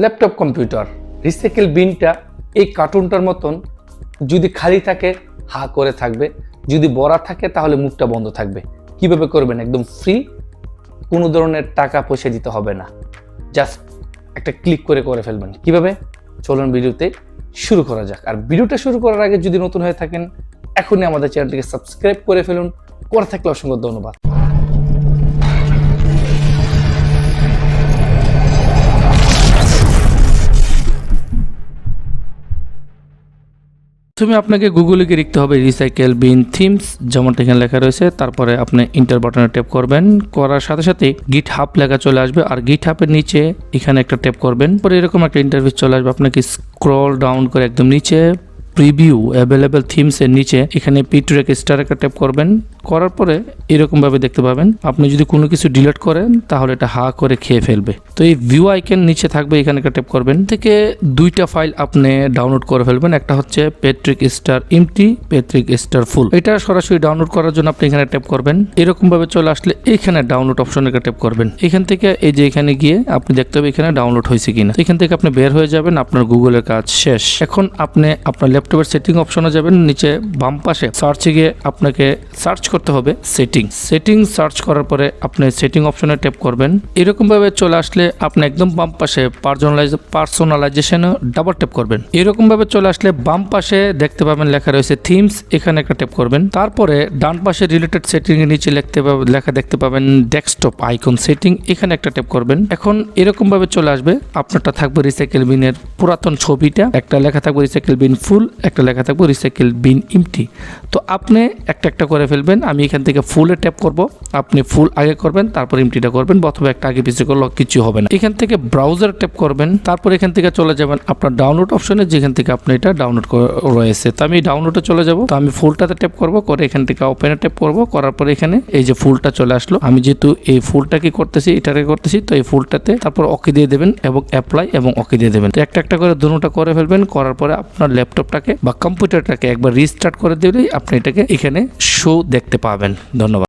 Laptop computer recycle বিনটা এই কার্টুনটার মতন যদি খালি থাকে, হা করে থাকবে। যদি বড়া থাকে, তাহলে মুখটা বন্ধ থাকবে। কীভাবে করবেন? একদম ফ্রি কোনো ধরনের টাকা পয়সা দিতে হবে না। জাস্ট একটা ক্লিক করে করে ফেলবেন। কীভাবে? চলুন ভিডিওতে শুরু করা যাক। আর ভিডিওটা শুরু করার আগে যদি নতুন হয়ে থাকেন, এখনই আমাদের চ্যানেলটিকে সাবস্ক্রাইব করে ফেলুন। করে থাকলে অসংখ্য ধন্যবাদ। প্রথমে আপনাকে গুগলে গিয়ে লিখতে হবে রিসাইকেল বিন থিমস যেমনটা এখানে লেখা রয়েছে। তারপরে আপনি ইন্টার বাটনে ট্যাপ করবেন। করার সাথে সাথে গিট হাব লেখা চলে আসবে। আর গিট হাবের নিচে এখানে একটা ট্যাপ করবেন। পরে এরকম একটা ইন্টারভিউ চলে আসবে। আপনাকে স্ক্রল ডাউন করে একদম নিচে প্রিভিউ অ্যাভেলেবেল থিমস এর নিচে, এখানে পিটুরেক স্টার একটা ট্যাপ করবেন। করার পরে এরকম ভাবে দেখতে পাবেন। আপনি যদি কোনো কিছু ডিলিট করেন, তাহলে এটা হা করে খেয়ে ফেলবে। তো এই ভিউ আইকন নিচে থাকবে, এখানে একটা ট্যাপ করবেন। থেকে দুইটা ফাইল আপনি ডাউনলোড করে ফেলবেন। একটা হচ্ছে পেট্রিক স্টার ইমটি পেট্রিক স্টার ফুল এটা সরাসরি ডাউনলোড করার জন্য আপনি এখানে ট্যাপ করবেন। এরকম ভাবে চলে আসলে এখানে ডাউনলোড অপশনে একটা ট্যাপ করবেন। এখান থেকে এই যে এখানে গিয়ে আপনি দেখতে হবে এখানে ডাউনলোড হয়েছে কিনা। এখান থেকে আপনি বের হয়ে যাবেন, আপনার গুগলের কাজ শেষ। এখন আপনি আপনার ল্যাপটপের সেটিং অপশনে যাবেন, নিচে বাম পাশে সার্চে গিয়ে আপনাকে সার্চ করতে হবে সেটিং সেটিং সার্চ করার পরে আপনি সেটিং অপশনে ট্যাপ করবেন। এরকম ভাবে চলে আসলে আপনি একদম বাম পাশে পার্সোনালাইজ পার্সোনালাইজেশনে ডাবল ট্যাপ করবেন। এরকম ভাবে চলে আসলে বাম পাশে দেখতে পাবেন লেখা রয়েছে থিমস এখানে একটা ট্যাপ করবেন। তারপরে ডান পাশে রিলেটেড সেটিং এর নিচে লিখতে লেখা দেখতে পাবেন ডেস্কটপ আইকন সেটিং এখানে একটা ট্যাপ করবেন। এখন এরকম ভাবে চলে আসবে, আপনারটা থাকবে রিসাইকেল বিনের পুরাতন ছবিটা, একটা লেখা থাকবে রিসাইকেল বিন ফুল একটা লেখা থাকবে, রিসাইকেল বিন ইমটি তো আপনি একটা একটা করে ফেলবেন, আমি এখান থেকে ফুলে ট্যাপ করব, আপনি ফুল আগে করবেন, তারপর ইমটিটা করবেন অথবা একটা আগে পিছিয়ে করলে কিছু হবে না। এখান থেকে ব্রাউজার ট্যাপ করবেন, তারপর এখান থেকে চলে যাবেন আপনার ডাউনলোড অপশনে, যেখান থেকে আপনি এটা ডাউনলোড রয়েছে। তো আমি ডাউনলোডে চলে যাব, তো আমি ফুলটাতে ট্যাপ করব, করে এখান থেকে ওপেনে ট্যাপ করব, করার পরে এখানে এই যে ফুলটা চলে আসলো, আমি যেহেতু এই ফুলটা কি করতেছি, এটাকে করতেছি, তো এই ফুলটাতে তারপর ওকে দিয়ে দেবেন, এবং অ্যাপ্লাই এবং ওকে দিয়ে দেবেন। তো একটা একটা করে দুটোটা করে ফেলবেন, করার পরে আপনার ল্যাপটপটাকে বা কম্পিউটারটাকে একবার রিস্টার্ট করে দিলেই আপনি এটাকে এখানে শো দেখতে পাবেন। ধন্যবাদ।